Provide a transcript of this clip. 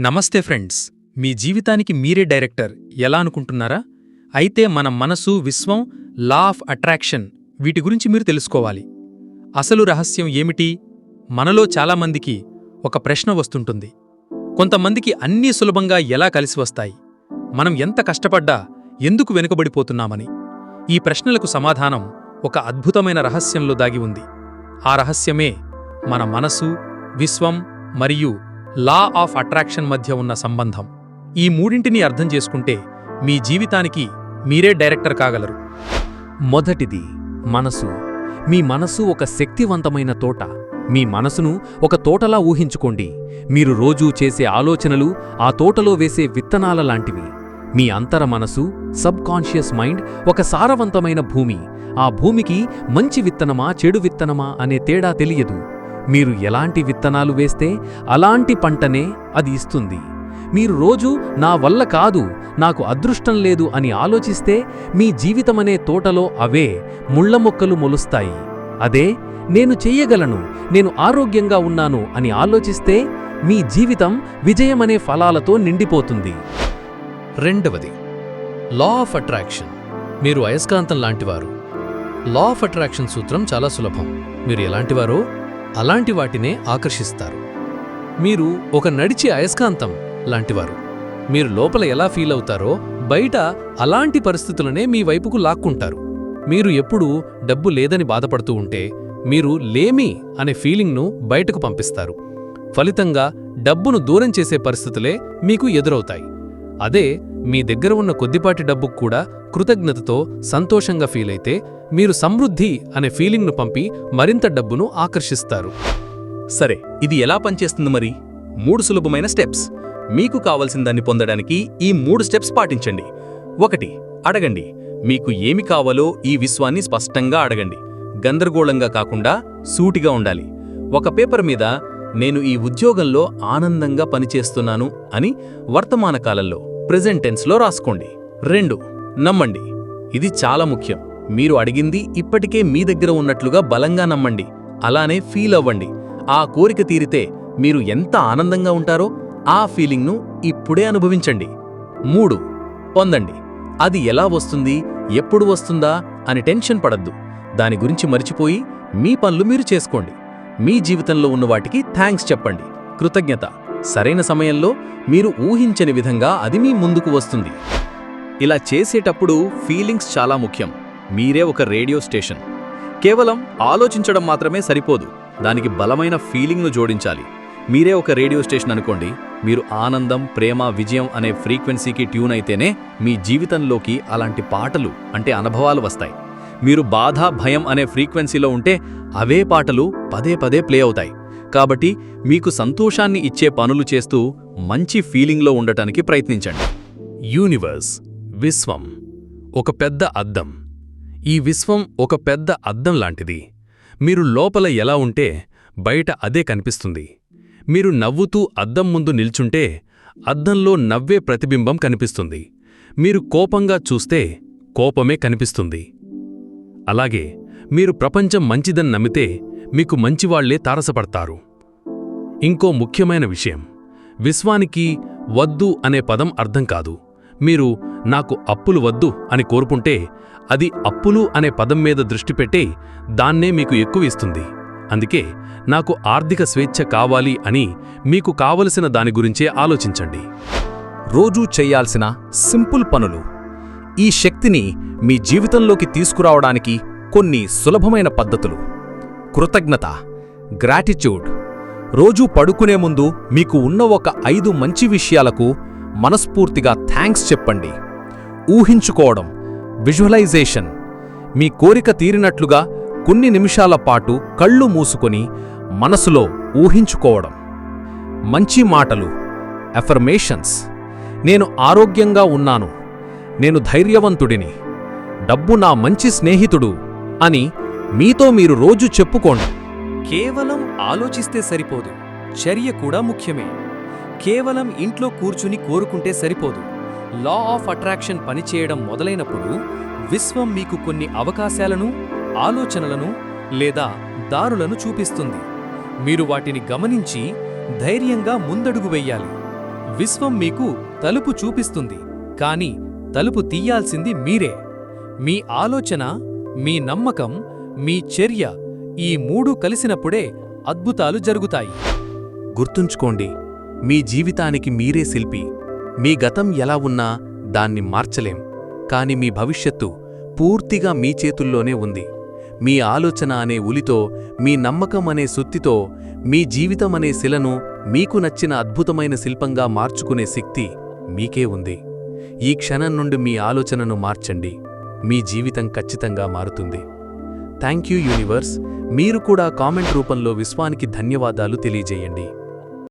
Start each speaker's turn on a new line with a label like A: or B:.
A: నమస్తే ఫ్రెండ్స్. మీ జీవితానికి మీరే డైరెక్టర్. ఎలా అనుకుంటున్నారా? అయితే మన మనసు విశ్వం లా ఆఫ్ అట్రాక్షన్ వీటి గురించి మీరు తెలుసుకోవాలి. అసలు రహస్యం ఏమిటి? మనలో చాలామందికి ఒక ప్రశ్న వస్తుంటుంది. కొంతమందికి అన్నీ సులభంగా ఎలా కలిసి వస్తాయి? మనం ఎంత కష్టపడ్డా ఎందుకు వెనుకబడిపోతున్నామని? ఈ ప్రశ్నలకు సమాధానం ఒక అద్భుతమైన రహస్యంలో దాగి ఉంది. ఆ రహస్యమే మన మనసు విశ్వం మరియు లా ఆఫ్ అట్రాక్షన్ మధ్య ఉన్న సంబంధం. ఈ మూడింటిని అర్థం చేసుకుంటే మీ జీవితానికి మీరే డైరెక్టర్ కాగలరు.
B: మొదటిది మనసు. మీ మనసు ఒక శక్తివంతమైన తోట. మీ మనసును ఒక తోటలా ఊహించుకోండి. మీరు రోజూ చేసే ఆలోచనలు ఆ తోటలో వేసే విత్తనాల లాంటివి. మీ అంతర మనసు సబ్ కాన్షియస్ మైండ్ ఒక సారవంతమైన భూమి. ఆ భూమికి మంచి విత్తనమా చెడు విత్తనమా అనే తేడా తెలియదు. మీరు ఎలాంటి విత్తనాలు వేస్తే అలాంటి పంటనే అది ఇస్తుంది. మీరు రోజు నా వల్ల కాదు నాకు అదృష్టం లేదు అని ఆలోచిస్తే మీ జీవితమనే తోటలో అవే ముళ్ళ మొక్కలు మొలుస్తాయి. అదే నేను చెయ్యగలను నేను ఆరోగ్యంగా ఉన్నాను అని ఆలోచిస్తే మీ జీవితం విజయమనే ఫలాలతో నిండిపోతుంది.
C: రెండవది లా ఆఫ్ అట్రాక్షన్ మీరు అయస్కాంతం లాంటివారు. లా ఆఫ్ అట్రాక్షన్ సూత్రం చాలా సులభం. మీరు ఎలాంటివారో అలాంటి వాటినే ఆకర్షిస్తారు. మీరు ఒక నడిచే అయస్కాంతం లాంటివారు. మీరు లోపల ఎలా ఫీల్ అవుతారో బయట అలాంటి పరిస్థితులనే మీ వైపుకు లాక్కుంటారు. మీరు ఎప్పుడూ డబ్బు లేదని బాధపడుతూ ఉంటే మీరు లేమి అనే ఫీలింగ్ను బయటకు పంపిస్తారు. ఫలితంగా డబ్బును దూరం చేసే పరిస్థితులే మీకు ఎదురవుతాయి. అదే మీ దగ్గర ఉన్న కొద్దిపాటి డబ్బుకు కూడా కృతజ్ఞతతో సంతోషంగా ఫీలైతే మీరు సమృద్ధి అనే ఫీలింగ్ను పంపి మరింత డబ్బును ఆకర్షిస్తారు.
A: సరే ఇది ఎలా పనిచేస్తుంది మరి? మూడు సులభమైన స్టెప్స్. మీకు కావలసిన దాన్ని పొందడానికి ఈ మూడు స్టెప్స్ పాటించండి. ఒకటి అడగండి. మీకు ఏమి కావాలో ఈ విశ్వాన్ని స్పష్టంగా అడగండి. గందరగోళంగా కాకుండా సూటిగా ఉండాలి. ఒక పేపర్ మీద నేను ఈ ఉద్యోగంలో ఆనందంగా పనిచేస్తున్నాను అని వర్తమాన కాలంలో ప్రెజెంట్ టెన్స్లో రాసుకోండి. రెండు నమ్మండి. ఇది చాలా ముఖ్యం. మీరు అడిగింది ఇప్పటికే మీ దగ్గర ఉన్నట్లుగా బలంగా నమ్మండి అలానే ఫీల్ అవ్వండి. ఆ కోరిక తీరితే మీరు ఎంత ఆనందంగా ఉంటారో ఆ ఫీలింగ్ను ఇప్పుడే అనుభవించండి. మూడు పొందండి. అది ఎలా వస్తుంది ఎప్పుడు వస్తుందా అని టెన్షన్ పడద్దు. దాని గురించి మరిచిపోయి మీ పనులు మీరు చేసుకోండి. మీ జీవితంలో ఉన్న వాటికి థ్యాంక్స్ చెప్పండి. కృతజ్ఞత. సరైన సమయంలో మీరు ఊహించని విధంగా అది మీ ముందుకు వస్తుంది.
D: ఇలా చేసేటప్పుడు ఫీలింగ్స్ చాలా ముఖ్యం. మీరే ఒక రేడియో స్టేషన్. కేవలం ఆలోచించడం మాత్రమే సరిపోదు. దానికి బలమైన ఫీలింగ్ను జోడించాలి. మీరే ఒక రేడియో స్టేషన్ అనుకోండి. మీరు ఆనందం ప్రేమ విజయం అనే ఫ్రీక్వెన్సీకి ట్యూన్ అయితేనే మీ జీవితంలోకి అలాంటి పాటలు అంటే అనుభవాలు వస్తాయి. మీరు బాధ భయం అనే ఫ్రీక్వెన్సీలో ఉంటే అవే పాటలు పదే పదే ప్లే అవుతాయి. కాబట్టి మీకు సంతోషాన్ని ఇచ్చే పనులు చేస్తూ మంచి ఫీలింగ్లో ఉండటానికి ప్రయత్నించండి.
C: యూనివర్స్ విశ్వం ఒక పెద్ద అద్దం. ఈ విశ్వం ఒక పెద్ద అద్దం లాంటిది. మీరు లోపల ఎలా ఉంటే బయట అదే కనిపిస్తుంది. మీరు నవ్వుతూ అద్దం ముందు నిల్చుంటే అద్దంలో నవ్వే ప్రతిబింబం కనిపిస్తుంది. మీరు కోపంగా చూస్తే కోపమే కనిపిస్తుంది. అలాగే మీరు ప్రపంచం మంచిదని నమ్మితే మీకు మంచివాళ్ళే తారసపడతారు. ఇంకో ముఖ్యమైన విషయం విశ్వానికి వద్దు అనే పదం అర్థం కాదు. మీరు నాకు అప్పులు వద్దు అని కోరుకుంటే అది అప్పులు అనే పదం మీద దృష్టి పెట్టే దాన్నే మీకు ఎక్కువ ఇస్తుంది. అందుకే నాకు ఆర్థిక స్వేచ్ఛ కావాలి అని మీకు కావలసిన దాని గురించే ఆలోచించండి.
D: రోజూ చేయాల్సిన సింపుల్ పనులు. ఈ శక్తిని మీ జీవితంలోకి తీసుకురావడానికి కొన్ని సులభమైన పద్ధతులు. కృతజ్ఞత గ్రాటిట్యూడ్. రోజూ పడుకునే ముందు మీకు ఉన్న ఒక ఐదు మంచి విషయాలకు మనస్ఫూర్తిగా థ్యాంక్స్ చెప్పండి. ఊహించుకోవడం విజువలైజేషన్. మీ కోరిక తీరినట్లుగా కొన్ని నిమిషాల పాటు కళ్ళు మూసుకొని మనసులో ఊహించుకోవడం. మంచి మాటలు ఎఫర్మేషన్స్ నేను ఆరోగ్యంగా ఉన్నాను. నేను ధైర్యవంతుడిని. డబ్బు నా మంచి స్నేహితుడు అని మీతో మీరు రోజు చెప్పుకోండి.
E: కేవలం ఆలోచిస్తే సరిపోదు. చర్య కూడా ముఖ్యమే. కేవలం ఇంట్లో కూర్చుని కోరుకుంటే సరిపోదు. లా ఆఫ్ అట్రాక్షన్ పనిచేయడం మొదలైనప్పుడు విశ్వం మీకు కొన్ని అవకాశాలను ఆలోచనలను లేదా దారులను చూపిస్తుంది. మీరు వాటిని గమనించి ధైర్యంగా ముందడుగు వెయ్యాలి విశ్వం మీకు తలుపు చూపిస్తుంది కానీ తలుపు తీయాల్సింది మీరే. మీ ఆలోచన మీ నమ్మకం మీ చర్య ఈ మూడు కలిసినప్పుడే అద్భుతాలు జరుగుతాయి.
B: గుర్తుంచుకోండి మీ జీవితానికి మీరే శిల్పి. మీ గతం ఎలా ఉన్నా దాన్ని మార్చలేం. కాని మీ భవిష్యత్తు పూర్తిగా మీ చేతుల్లోనే ఉంది. మీ ఆలోచన అనే ఉలితో మీ నమ్మకం అనే సుత్తితో మీ జీవితం అనే శిలను మీకు నచ్చిన అద్భుతమైన శిల్పంగా మార్చుకునే శక్తి మీకే ఉంది. ఈ క్షణం నుండి మీ ఆలోచనను మార్చండి. మీ జీవితం ఖచ్చితంగా మారుతుంది. Thank you universe. మీరు కూడా కామెంట్ రూపంలో విశ్వానికి ధన్యవాదాలు తెలియజేయండి.